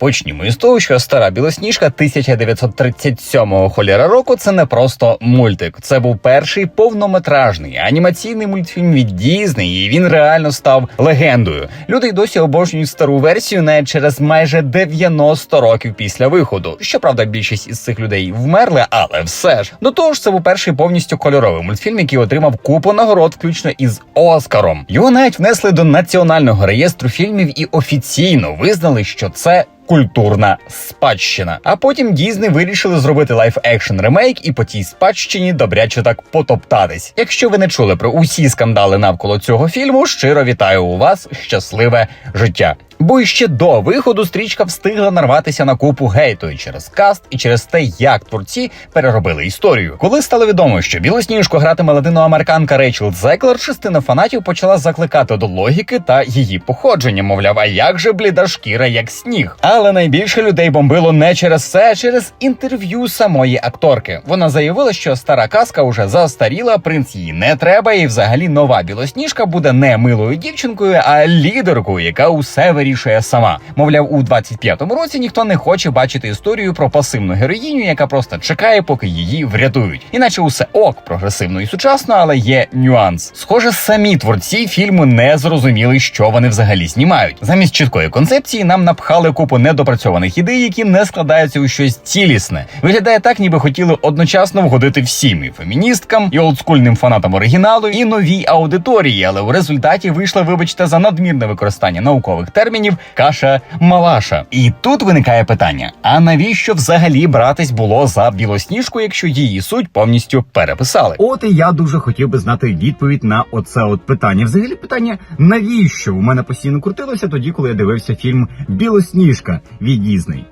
Почнімо із того, що стара білосніжка 1937 холєра року це не просто мультик. Це був перший повнометражний анімаційний мультфільм від Дізней, і він реально став легендою. Люди й досі обожнюють стару версію навіть через майже 90 років після виходу. Щоправда, більшість із цих людей вмерли, але все ж до того ж, це був перший повністю кольоровий мультфільм, який отримав купу нагород, включно із Оскаром. Його навіть внесли до національного реєстру фільмів і офіційно визнали, що це. Культурна спадщина. А потім Дізни вирішили зробити лайф екшн ремейк і по тій спадщині добряче так потоптатись. Якщо ви не чули про усі скандали навколо цього фільму, щиро вітаю у вас щасливе життя. Бо ще до виходу стрічка встигла нарватися на купу гейту і через каст, і через те, як творці переробили історію. Коли стало відомо, що білосніжку гратиме латиноамериканка Рейчел Зеклер, частина фанатів почала закликати до логіки та її походження. Мовляв, а як же бліда шкіра, як сніг. Але найбільше людей бомбило не через це, а через інтерв'ю самої акторки. Вона заявила, що стара казка уже застаріла, принц її не треба, і взагалі нова білосніжка буде не милою дівчинкою, а лідеркою, яка усе вирішує сама. Мовляв, у 25-му році ніхто не хоче бачити історію про пасивну героїню, яка просто чекає, поки її врятують. Іначе усе ок, прогресивно і сучасно, але є нюанс. Схоже, самі творці фільму не зрозуміли, що вони взагалі знімають. Замість чіткої концепції нам напхали купу недопрацьованих ідей, які не складаються у щось цілісне. Виглядає так, ніби хотіли одночасно вгодити всім і феміністкам, і олдскульним фанатам оригіналу, і новій аудиторії. Але в результаті вийшла, вибачте, за надмірне використання наукових термінів каша малаша. І тут виникає питання: а навіщо взагалі братись було за білосніжку, якщо її суть повністю переписали? От і я дуже хотів би знати відповідь на оце от питання. Взагалі питання, навіщо у мене постійно крутилося тоді, коли я дивився фільм Білосніжка від Дізней.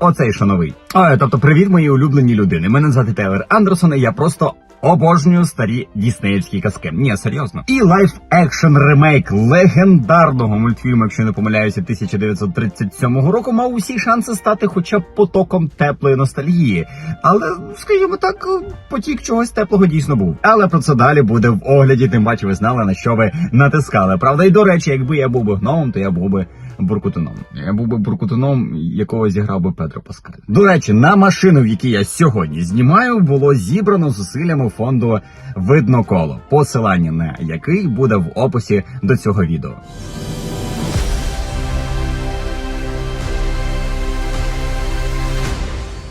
Оцей що новий. А, тобто, привіт, мої улюблені людини. Мене звати Тейлор Андерсон, і я просто обожнюю старі діснеївські казки. Ні, серйозно. І лайф екшн ремейк легендарного мультфільму, якщо не помиляюся, 1937 року, мав усі шанси стати хоча б потоком теплої ностальгії. Але, скажімо так, потік чогось теплого дійсно був. Але про це далі буде в огляді, тим паче ви знали, на що ви натискали. Правда, і до речі, якби я був би гномом, то я був би буркутуном. Я був би буркутуном, якого зіграв би Петро Паскаль. До речі, на машину, в якій я сьогодні знімаю, було зібрано зусиллями фонду Видно коло, посилання на який буде в описі до цього відео.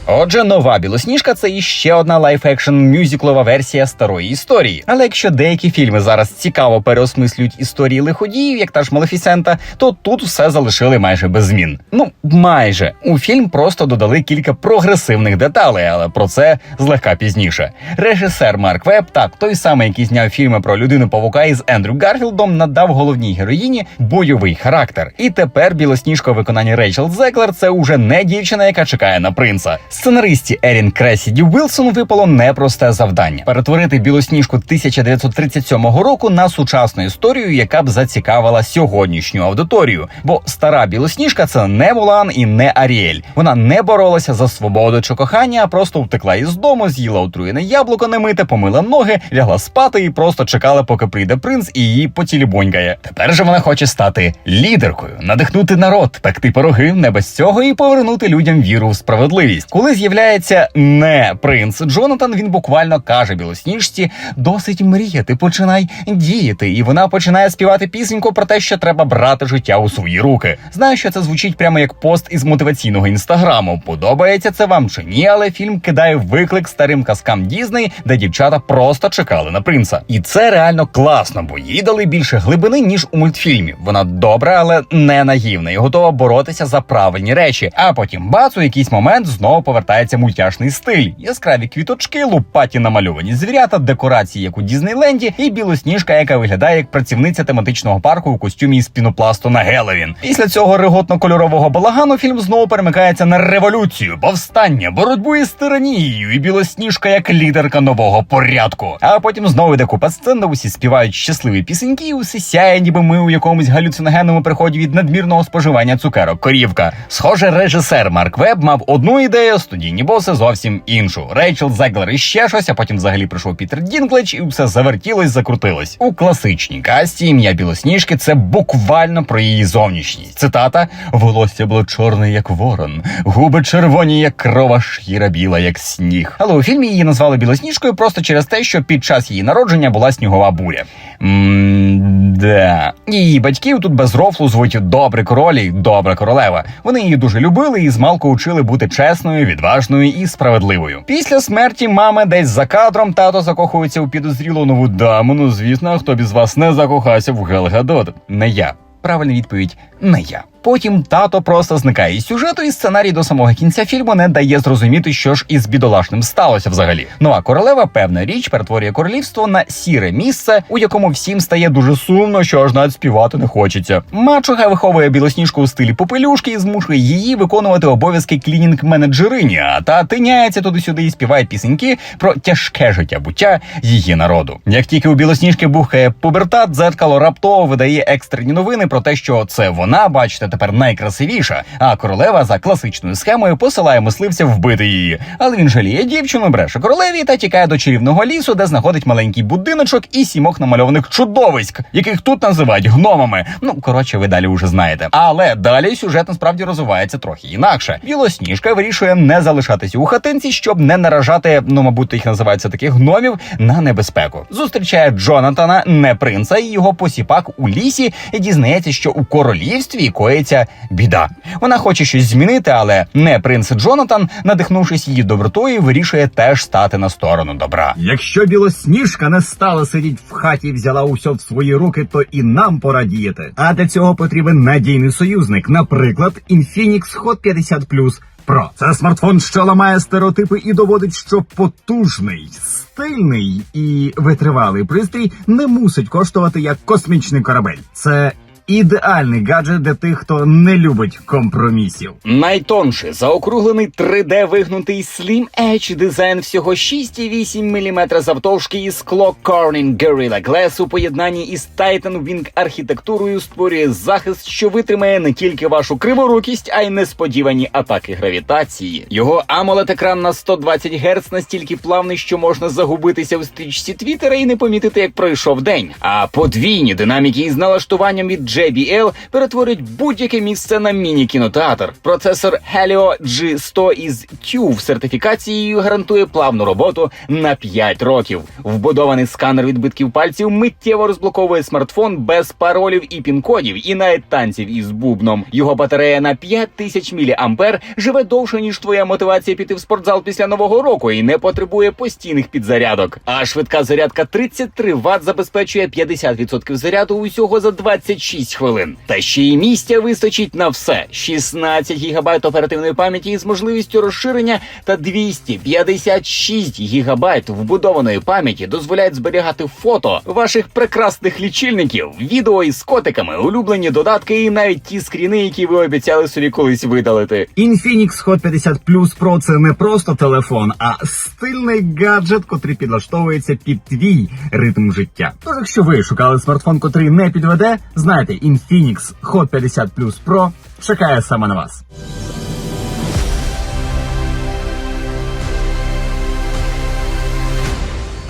Отже, нова білосніжка це іще одна лайф-екшн мюзиклова версія старої історії. Але якщо деякі фільми зараз цікаво переосмислюють історії лиходіїв, як та ж Малефісента, то тут все залишили майже без змін. Ну майже у фільм просто додали кілька прогресивних деталей, але про це злегка пізніше. Режисер Марк Веб, так той самий, який зняв фільми про людину павука із Ендрю Гарфілдом, надав головній героїні бойовий характер. І тепер білосніжка у виконанні Рейчел Зеклер це уже не дівчина, яка чекає на принца. Сценаристі Ерін Кресіді Вілсон випало непросте завдання перетворити білосніжку 1937 року на сучасну історію, яка б зацікавила сьогоднішню аудиторію. Бо стара білосніжка це не Мулан і не Аріель. Вона не боролася за свободу чи кохання, а просто втекла із дому, з'їла отруєне яблуко немите, помила ноги, лягла спати і просто чекала, поки прийде принц і її поцілібонькає. Тепер же вона хоче стати лідеркою, надихнути народ, пекти пироги не без цього і повернути людям віру в справедливість. Коли з'являється не принц Джонатан, він буквально каже білосніжці: досить мріяти, починай діяти. І вона починає співати пісеньку про те, що треба брати життя у свої руки. Знаю, що це звучить прямо як пост із мотиваційного інстаграму. Подобається це вам чи ні, але фільм кидає виклик старим казкам Дізней, де дівчата просто чекали на принца. І це реально класно, бо їй дали більше глибини ніж у мультфільмі. Вона добра, але не наївна і готова боротися за правильні речі. А потім бац, у якийсь момент знову повертається мультяшний стиль, яскраві квіточки, лупаті намальовані звірята, декорації, як у Дізнейленді, і білосніжка, яка виглядає як працівниця тематичного парку у костюмі із пінопласту на Геловін. Після цього реготно-кольорового балагану фільм знову перемикається на революцію, повстання, боротьбу із тиранією і білосніжка як лідерка нового порядку. А потім знову йде купа сцен, де усі співають щасливі пісеньки, і усе сяє, ніби ми у якомусь галюциногенному приході від надмірного споживання цукерок. Корівка. Схоже, режисер Марк Веб мав одну ідею, студійні боси зовсім іншу. Рейчел Зеглер і ще щось, а потім взагалі прийшов Пітер Дінклич, і все завертілось, закрутилось. У класичній касті ім'я Білосніжки це буквально про її зовнішність. Цитата: волосся було чорне, як ворон, губи червоні, як крова, шкіра біла, як сніг. Але у фільмі її назвали Білосніжкою просто через те, що під час її народження була снігова буря. Мм, да. Її батьків тут без рофлу звуть добре королі, добра королева. Вони її дуже любили і змалку учили бути чесною, відважною і справедливою. Після смерті мами десь за кадром тато закохується у підозрілу нову даму. Ну звісно, хто б із вас не закохався в Гелгадот? Не я. Правильна відповідь не я. Потім тато просто зникає із сюжету, і сценарій до самого кінця фільму не дає зрозуміти, що ж із бідолашним сталося взагалі. Нова королева, певна річ, перетворює королівство на сіре місце, у якому всім стає дуже сумно, що аж навіть співати не хочеться. Мачуга виховує білосніжку у стилі попелюшки і змушує її виконувати обов'язки клінінг-менеджерині, а та тиняється туди-сюди і співає пісеньки про тяжке життя буття її народу. Як тільки у білосніжки бухає пубертат, дзеркало раптово видає екстрені новини про те, що це вона, бачите, тепер найкрасивіша, а королева за класичною схемою посилає мисливця вбити її. Але він жаліє дівчину, бреше королеві та тікає до чарівного лісу, де знаходить маленький будиночок і сімох намальованих чудовиськ, яких тут називають гномами. Ну коротше, ви далі вже знаєте. Але далі сюжет насправді розвивається трохи інакше. Білосніжка вирішує не залишатися у хатинці, щоб не наражати, ну мабуть, їх називаються таких гномів на небезпеку. Зустрічає Джонатана, не принца, і його посіпак у лісі, і дізнається, що у королівстві коїться біда. Вона хоче щось змінити, але не принц Джонатан, надихнувшись її добротою, вирішує теж стати на сторону добра. Якщо білосніжка не стала сидіти в хаті і взяла усе в свої руки, то і нам пора діяти. А для цього потрібен надійний союзник, наприклад, Infinix Hot 50 Plus Pro. Це смартфон, що ламає стереотипи і доводить, що потужний, стильний і витривалий пристрій не мусить коштувати як космічний корабель. Це ідеальний гаджет для тих, хто не любить компромісів. Найтонший заокруглений 3D вигнутий Slim Edge дизайн всього 6,8 мм завтовшки і скло Corning Gorilla Glass у поєднанні із Titan Wing архітектурою створює захист, що витримає не тільки вашу криворукість, а й несподівані атаки гравітації. Його amoled екран на 120 Гц настільки плавний, що можна загубитися в стрічці Твіттера і не помітити, як пройшов день. А подвійні динаміки із налаштуванням від JBL перетворюють будь-яке місце на міні-кінотеатр. Процесор Helio G100 із TÜV сертифікацією гарантує плавну роботу на 5 років. Вбудований сканер відбитків пальців миттєво розблоковує смартфон без паролів і пін-кодів, і навіть танців із бубном. Його батарея на 5000 мА живе довше ніж твоя мотивація піти в спортзал після нового року і не потребує постійних підзарядок. А швидка зарядка 33 Вт забезпечує 50% заряду усього за 26 хвилин. Та ще й місця вистачить на все: 16 ГБ оперативної пам'яті із можливістю розширення та 256 ГБ вбудованої пам'яті дозволяють зберігати фото ваших прекрасних лічильників, відео із котиками, улюблені додатки і навіть ті скріни, які ви обіцяли собі колись видалити. Infinix Hot 50 Plus Pro – це не просто телефон, а стильний гаджет, котрий підлаштовується під твій ритм життя. Тож, якщо ви шукали смартфон, котрий не підведе, знайте, Infinix Hot 50 Plus Pro чекає саме на вас.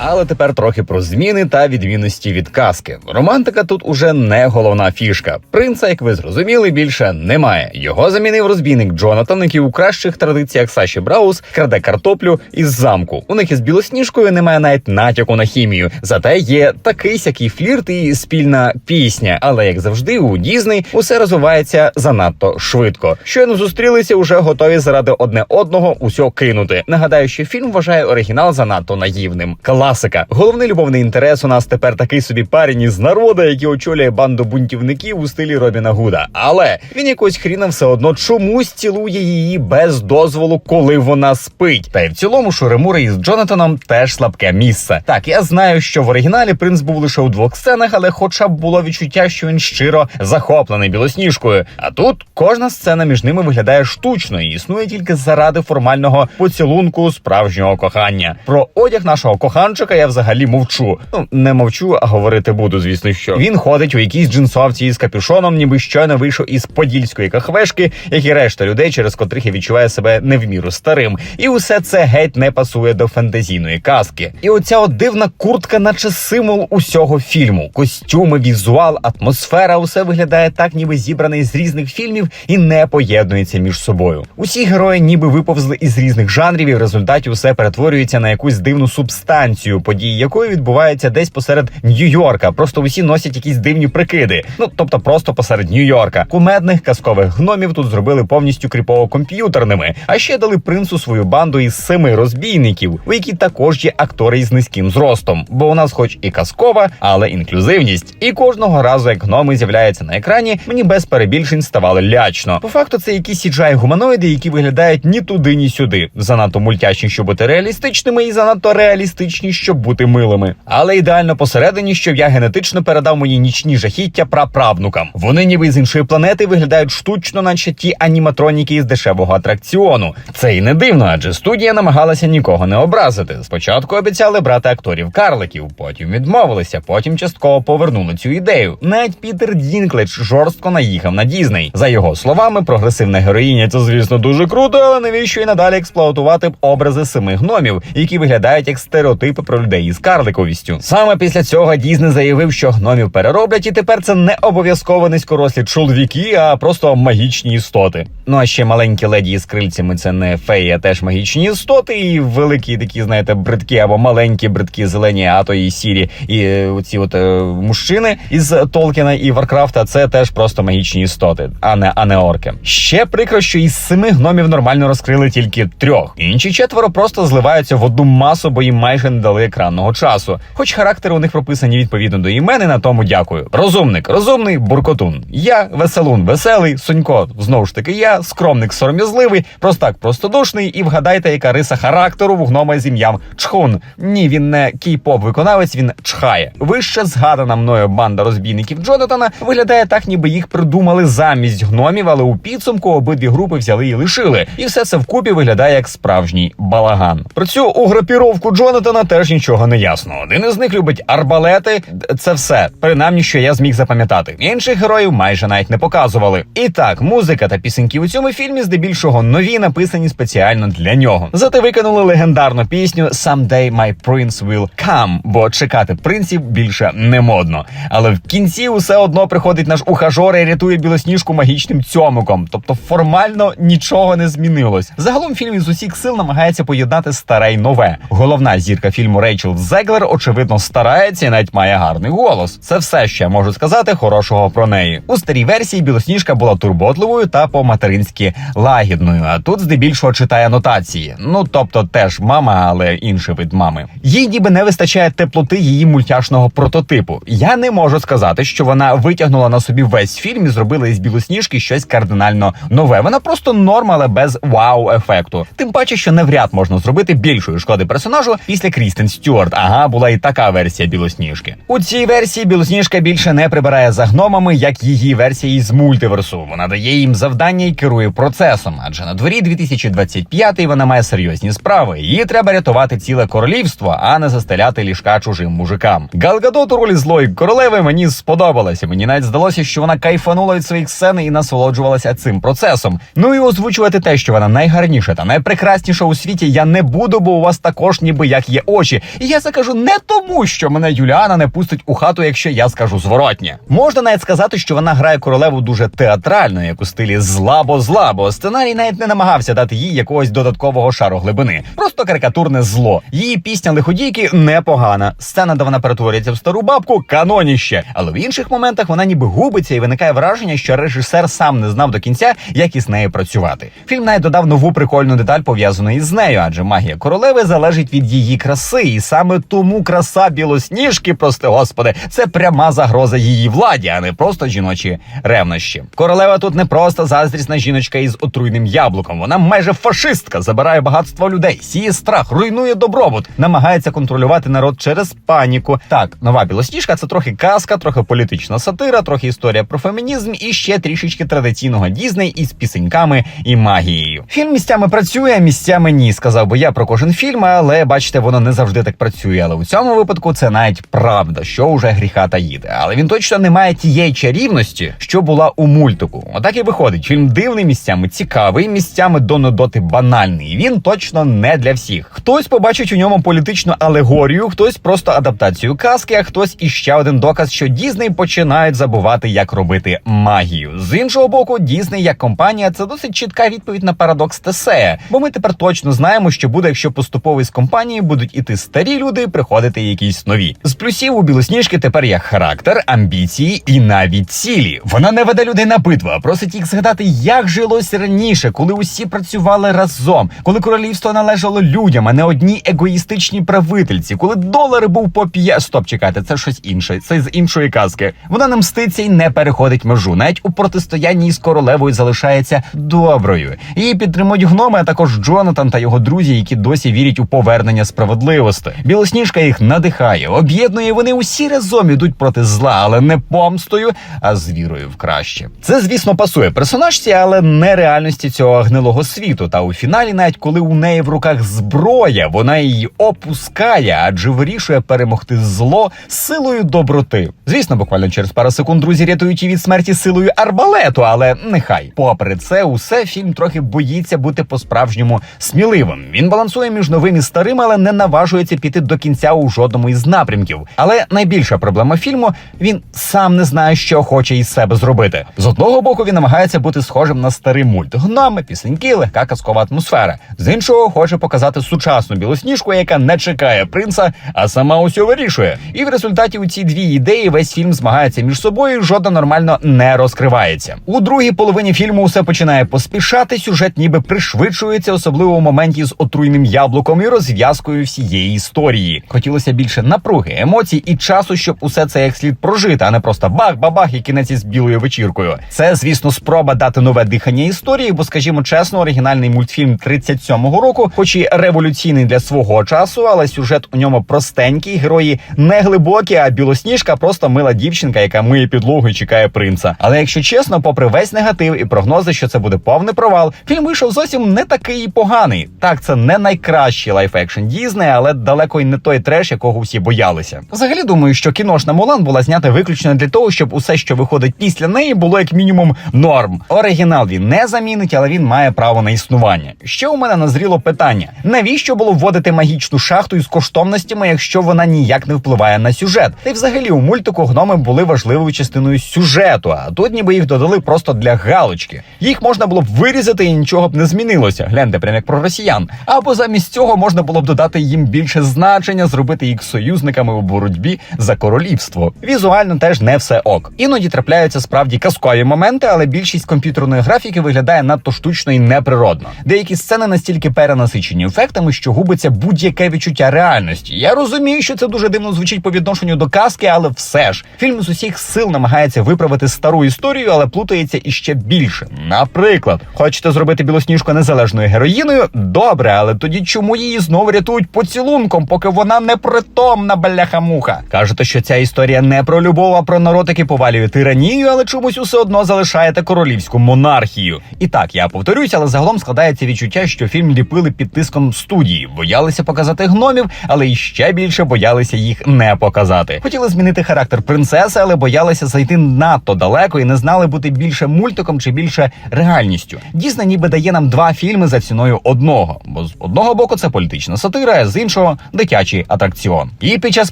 Але тепер трохи про зміни та відмінності від казки. Романтика тут уже не головна фішка. Принца, як ви зрозуміли, більше немає. Його замінив розбійник Джонатан, який у кращих традиціях Саші Браус краде картоплю із замку. У них із білосніжкою немає навіть натяку на хімію. Зате є такий сякий флірт і спільна пісня. Але як завжди, у Дізней усе розвивається занадто швидко. Щойно зустрілися, уже готові заради одне одного усьо кинути. Нагадаю, що фільм вважає оригінал занадто наївним. Класика. Головний любовний інтерес у нас тепер такий собі парень із народа, який очолює банду бунтівників у стилі Робіна Гуда. Але він якось хріна все одно чомусь цілує її без дозволу, коли вона спить. Та й в цілому Шуремури із Джонатаном теж слабке місце. Так, я знаю, що в оригіналі принц був лише у двох сценах, але хоча б було відчуття, що він щиро захоплений білосніжкою. А тут кожна сцена між ними виглядає штучно і існує тільки заради формального поцілунку справжнього кохання. Про одяг нашого коханчика Богданчика я взагалі мовчу. Ну не мовчу, а говорити буду, звісно, що він ходить у якійсь джинсовці із капюшоном, ніби щойно вийшов із подільської кахвешки, як і решта людей, через котрих я відчуваю себе не в міру старим. І усе це геть не пасує до фентезійної казки. І оця от дивна куртка, наче символ усього фільму. Костюми, візуал, атмосфера усе виглядає так, ніби зібраний з різних фільмів і не поєднується між собою. Усі герої ніби виповзли із різних жанрів, і в результаті усе перетворюється на якусь дивну субстанцію, події якої відбуваються десь посеред Нью-Йорка. Просто усі носять якісь дивні прикиди. Ну тобто, просто посеред Нью-Йорка. Кумедних казкових гномів тут зробили повністю кріпово комп'ютерними, а ще дали принцу свою банду із семи розбійників, у якій також є актори із низьким зростом. Бо у нас, хоч і казкова, але інклюзивність. І кожного разу, як гноми з'являються на екрані, мені без перебільшень ставало лячно. По факту, це якісь сіджай гуманоїди, які виглядають ні туди, ні сюди. Занадто мультяшні, щоб бути реалістичними, і занадто реалістичні, щоб бути милими. Але ідеально посередині, щоб я генетично передав мої нічні жахіття праправнукам. Вони ніби з іншої планети виглядають штучно, наче ті аніматроніки із дешевого атракціону. Це і не дивно, адже студія намагалася нікого не образити. Спочатку обіцяли брати акторів карликів, потім відмовилися, потім частково повернули цю ідею. Навіть Пітер Дінкледж жорстко наїхав на Дізней. За його словами, прогресивна героїня це, звісно, дуже круто, але навіщо і надалі експлуатувати образи семи гномів, які виглядають як стереотипи про людей із карликовістю. Саме після цього Дізней заявив, що гномів перероблять, і тепер це не обов'язково низькорослі чоловіки, а просто магічні істоти. Ну а ще маленькі леді із крильцями це не феї, а теж магічні істоти, і великі такі, знаєте, бридкі або маленькі бридкі, зелені, а то і сірі, і е, оці от е, мужчини із Толкіна і Варкрафта це теж просто магічні істоти, а не а не орки. Ще прикро, що із семи гномів нормально розкрили тільки трьох. Інші четверо просто зливаються в одну масу, бо їм майже не дали екранного часу. Хоч характери у них прописані відповідно до імен, і на тому дякую. Розумник, розумний буркотун. Я веселун, веселий, Сонько. Знову ж таки, я скромник, сором'язливий, простак, простодушний. І вгадайте, яка риса характеру в гнома з ім'ям Чхун. Ні, він не кей-поп виконавець, він чхає. Вище згадана мною банда розбійників Джонатана виглядає так, ніби їх придумали замість гномів, але у підсумку обидві групи взяли і лишили. І все це вкупі виглядає як справжній балаган. Про цю уграпіровку Джонатана теж нічого не ясно. Один із них любить арбалети. Це все, принаймні, що я зміг запам'ятати. Інших героїв майже навіть не показували. І так, музика та пісеньки у цьому фільмі здебільшого нові написані спеціально для нього. Зате виконали легендарну пісню «Someday my prince will come», бо чекати принців більше не модно. Але в кінці усе одно приходить наш ухажор і рятує білосніжку магічним цьомиком. Тобто формально нічого не змінилось. Загалом фільм із усіх сил намагається поєднати старе й нове. Головна зірка фільму Рейчел Зеглер, очевидно, старається і навіть має гарний голос. Це все, що я можу сказати хорошого про неї. У старій версії білосніжка була турботливою та по-материнськи лагідною. А тут здебільшого читає анотації. Ну тобто теж мама, але інший вид мами. Їй ніби не вистачає теплоти її мультяшного прототипу. Я не можу сказати, що вона витягнула на собі весь фільм і зробила із білосніжки щось кардинально нове. Вона просто норм, але без вау-ефекту. Тим паче, що навряд можна зробити більшої шкоди персонажу після Крістен Стюарт. Ага, була і така версія білосніжки. У цій версії білосніжка більше не прибирає за гномами, як її версія із мультиверсу. Вона дає їм завдання і керує процесом. Адже на дворі 2025 і вона має серйозні справи. Її треба рятувати ціле королівство, а не застеляти ліжка чужим мужикам. Галгадот у ролі злої королеви мені сподобалася. Мені навіть здалося, що вона кайфанула від своїх сцен і насолоджувалася цим процесом. Ну і озвучувати те, що вона найгарніша та найпрекрасніша у світі, я не буду, бо у вас також ніби як є очі. І я це кажу не тому, що мене Юліана не пустить у хату, якщо я скажу зворотнє. Можна навіть сказати, що вона грає королеву дуже театрально, як у стилі злабо злабо. Сценарій навіть не намагався дати їй якогось додаткового шару глибини. Просто карикатурне зло. Її пісня лиходійки непогана. Сцена, де вона перетворюється в стару бабку, каноніще. Але в інших моментах вона ніби губиться і виникає враження, що режисер сам не знав до кінця, як із нею працювати. Фільм навіть додав нову прикольну деталь пов'язану із нею, адже магія королеви залежить від її краси, і саме тому краса білосніжки, прости господи, це пряма загроза її владі, а не просто жіночі ревнощі. Королева тут не просто заздрісна жіночка із отруйним яблуком. Вона майже фашистка, забирає багатство людей, сіє страх, руйнує добробут, намагається контролювати народ через паніку. Так, нова білосніжка це трохи казка, трохи політична сатира, трохи історія про фемінізм і ще трішечки традиційного Дізней із пісеньками і магією. Фільм місцями працює, місцями ні. Сказав би я про кожен фільм, але бачите, воно не завжди завжди так працює, але у цьому випадку це навіть правда, що уже гріха таїти. Але він точно не має тієї чарівності, що була у мультику. Отак і виходить. Фільм дивний місцями цікавий, місцями до нудоти банальний. Він точно не для всіх. Хтось побачить у ньому політичну алегорію, хтось просто адаптацію казки, а хтось іще один доказ, що Дізней починають забувати, як робити магію. З іншого боку, Дізней як компанія це досить чітка відповідь на парадокс Тесея, бо ми тепер точно знаємо, що буде, якщо поступово із компанії будуть іти старі люди, приходити якісь нові. З плюсів у білосніжки тепер є характер, амбіції і навіть цілі. Вона не веде людей на битву, а просить їх згадати, як жилось раніше, коли усі працювали разом, коли королівство належало людям, а не одній егоїстичній правительці, коли долар був по п'я... Стоп, чекайте, це щось інше. Це з іншої казки. Вона не мститься і не переходить межу. Навіть у протистоянні з королевою залишається доброю. Її підтримують гноми, а також Джонатан та його друзі, які досі вірять у повернення справедливості. Білосніжка їх надихає, об'єднує. Вони усі разом ідуть проти зла, але не помстою, а з вірою в краще. Це, звісно, пасує персонажці, але не реальності цього гнилого світу. Та у фіналі, навіть коли у неї в руках зброя, вона її опускає, адже вирішує перемогти зло силою доброти. Звісно, буквально через пару секунд друзі рятують її від смерті силою арбалету, але нехай. Попри це, усе фільм трохи боїться бути по-справжньому сміливим. Він балансує між новим і старим, але не наважується піти до кінця у жодному із напрямків. Але найбільша проблема фільму він сам не знає, що хоче із себе зробити. З одного боку, він намагається бути схожим на старий мульт. Гноми, пісеньки, легка казкова атмосфера. З іншого хоче показати сучасну білосніжку, яка не чекає принца, а сама усьо вирішує. І в результаті у ці дві ідеї весь фільм змагається між собою. і Жодна нормально не розкривається. У другій половині фільму усе починає поспішати. Сюжет ніби пришвидшується, особливо у моменті з отруйним яблуком і розв'язкою всієї історії. Хотілося більше напруги, емоцій і часу, щоб усе це як слід прожити, а не просто бах-бабах і кінець із білою вечіркою. Це, звісно, спроба дати нове дихання історії, бо, скажімо чесно, оригінальний мультфільм 37-го року, хоч і революційний для свого часу, але сюжет у ньому простенький, герої не глибокі, а білосніжка просто мила дівчинка, яка миє підлогу і чекає принца. Але якщо чесно, попри весь негатив і прогнози, що це буде повний провал, фільм вийшов зовсім не такий поганий. Так, це не найкращий лайф-екшн Дізней, але далеко й не той треш, якого всі боялися. Взагалі думаю, що кіношна Мулан була знята виключно для того, щоб усе, що виходить після неї, було як мінімум норм. Оригінал він не замінить, але він має право на існування. Ще у мене назріло питання: навіщо було вводити магічну шахту із коштовностями, якщо вона ніяк не впливає на сюжет? Та й взагалі у мультику гноми були важливою частиною сюжету, а тут ніби їх додали просто для галочки. Їх можна було б вирізати і нічого б не змінилося. Гляньте, прям як про росіян. Або замість цього можна було б додати їм більше значення, зробити їх союзниками у боротьбі за королівство. Візуально теж не все ок. Іноді трапляються справді казкові моменти, але більшість комп'ютерної графіки виглядає надто штучно і неприродно. Деякі сцени настільки перенасичені ефектами, що губиться будь-яке відчуття реальності. Я розумію, що це дуже дивно звучить по відношенню до казки, але все ж фільм з усіх сил намагається виправити стару історію, але плутається іще більше. Наприклад, хочете зробити білосніжку незалежною героїною? Добре, але тоді чому її знову рятують поцілунком, поки вона непритомна бляха-муха? Кажете, що ця історія не про любов, а про народ, який повалює тиранію, але чомусь усе одно залишаєте королівську монархію. І так, я повторюсь, але загалом складається відчуття, що фільм ліпили під тиском студії, боялися показати гномів, але і ще більше боялися їх не показати. Хотіли змінити характер принцеси, але боялися зайти надто далеко і не знали бути більше мультиком чи більше реальністю. Дійсно, ніби дає нам два фільми за ціною одного, бо з одного боку це політична сатира, з іншого дитячий атракціон. І під час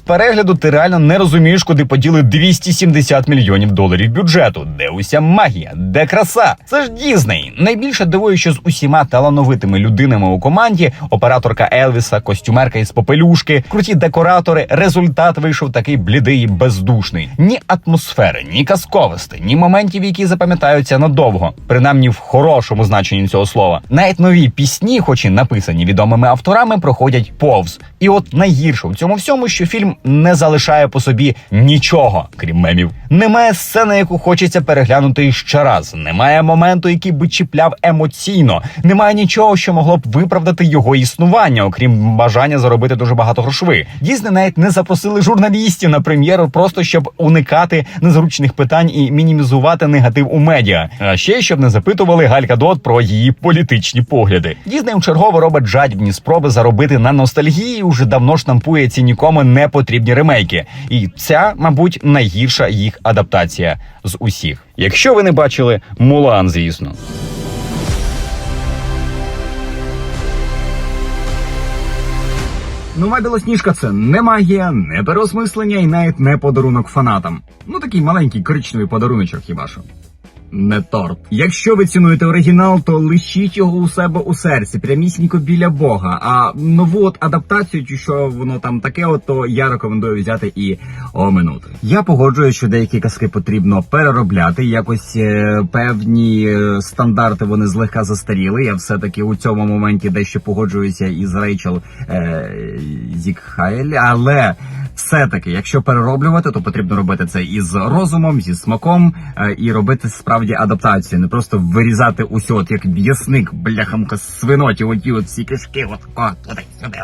перегляду ти реально не розумієш, куди поділи 270 мільйонів доларів бюджету. Де уся магія, де краса? Це ж Дізней. Найбільше дивує, що з усіма талановитими людинами у команді операторка Елвіса, костюмерка із попелюшки, круті декоратори. Результат вийшов такий блідий і бездушний. Ні атмосфери, ні казковості, ні моментів, які запам'ятаються надовго, принаймні в хорошому значенні цього слова. Навіть нові пісні, хоч і написані відомими авторами, проходять повз. І от найгірше в цьому всьому, що фільм не залишає по собі нічого, крім мемів. Немає сцени, яку хочеться переглянути ще раз. Немає моменту, який би чіпляв емоційно. Немає нічого, що могло б виправдати його існування, окрім бажання заробити дуже багато грошви. Дійсне навіть не запросили журналістів на прем'єру, просто щоб уникати незручних питань і мінімізувати негатив у медіа. А ще щоб не запитували Галька Дот про її політичні погляди. Дізней чергово робить жадібні спроби заробити на ностальгії. Дії уже давно штампує ці нікому не потрібні ремейки, і ця, мабуть, найгірша їх адаптація з усіх. Якщо ви не бачили Мулан, звісно. Нова білосніжка це не магія, не переосмислення і навіть не подарунок фанатам. Ну такий маленький коричневий подаруночок хіба що. Не торт. Якщо ви цінуєте оригінал, то лишіть його у себе у серці, прямісінько біля Бога. А нову от адаптацію, чи що воно там таке, от, то я рекомендую взяти і оминути. Я погоджуюсь, що деякі казки потрібно переробляти. Якось е, певні е, стандарти вони злегка застаріли. Я все таки у цьому моменті дещо погоджуюся із Рейчел е, Зікхайль, але все-таки, якщо перероблювати, то потрібно робити це із розумом, зі смаком е, і робити справді адаптацію, не просто вирізати усе, от як в'ясник, бляхамка свиноті, оті от всі кишки, от туди сюди.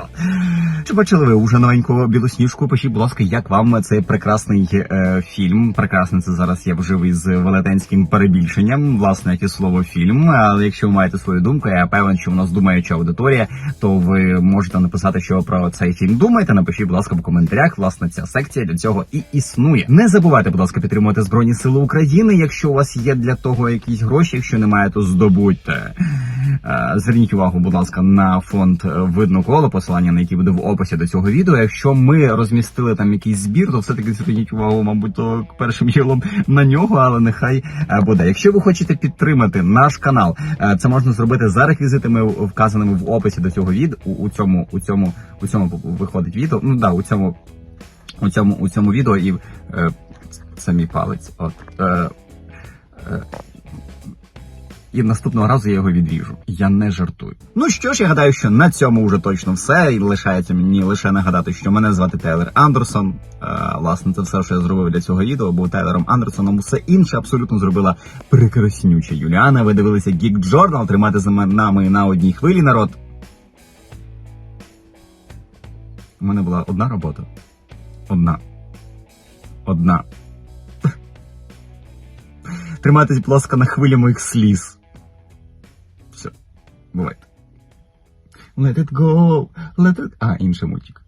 Чи бачили ви уже новеньку білосніжку? Пишіть, будь ласка, як вам цей прекрасний е, фільм? Прекрасний це зараз я вжив із велетенським перебільшенням, власне, як і слово фільм. Але якщо ви маєте свою думку, я певен, що у нас думаюча аудиторія, то ви можете написати, що про цей фільм думаєте. Напишіть, будь ласка, в коментарях. Власне, ця секція для цього і існує. Не забувайте, будь ласка, підтримувати Збройні Сили України. Якщо у вас є для того якісь гроші, якщо немає, то здобудьте. Е, Зверніть увагу, будь ласка, на фонд видно коло, посилання на який буде в описі до цього відео. Якщо ми розмістили там якийсь збір, то все-таки зверніть увагу, мабуть, то першим ділом на нього, але нехай е, буде. Якщо ви хочете підтримати наш канал, е, це можна зробити за реквізитами вказаними в описі до цього відео. У цьому, у цьому, у цьому виходить відео. Ну да, у цьому, у цьому, у цьому відео і е, це мій палець. От. Е, е, і наступного разу я його відріжу. Я не жартую. Ну що ж, я гадаю, що на цьому вже точно все. І лишається мені лише нагадати, що мене звати Тейлор Андерсон. Е, власне, це все, що я зробив для цього відео, був Тейлором Андерсоном. Усе інше абсолютно зробила прекраснюча Юліана. Ви дивилися Geek Journal. Тримайте за нами на одній хвилі, народ. У мене була одна робота. Одна. Одна. Тримайтесь, будь ласка, на хвилі моїх сліз. Все, бувайте. Let it go, let it... А, інший мультик.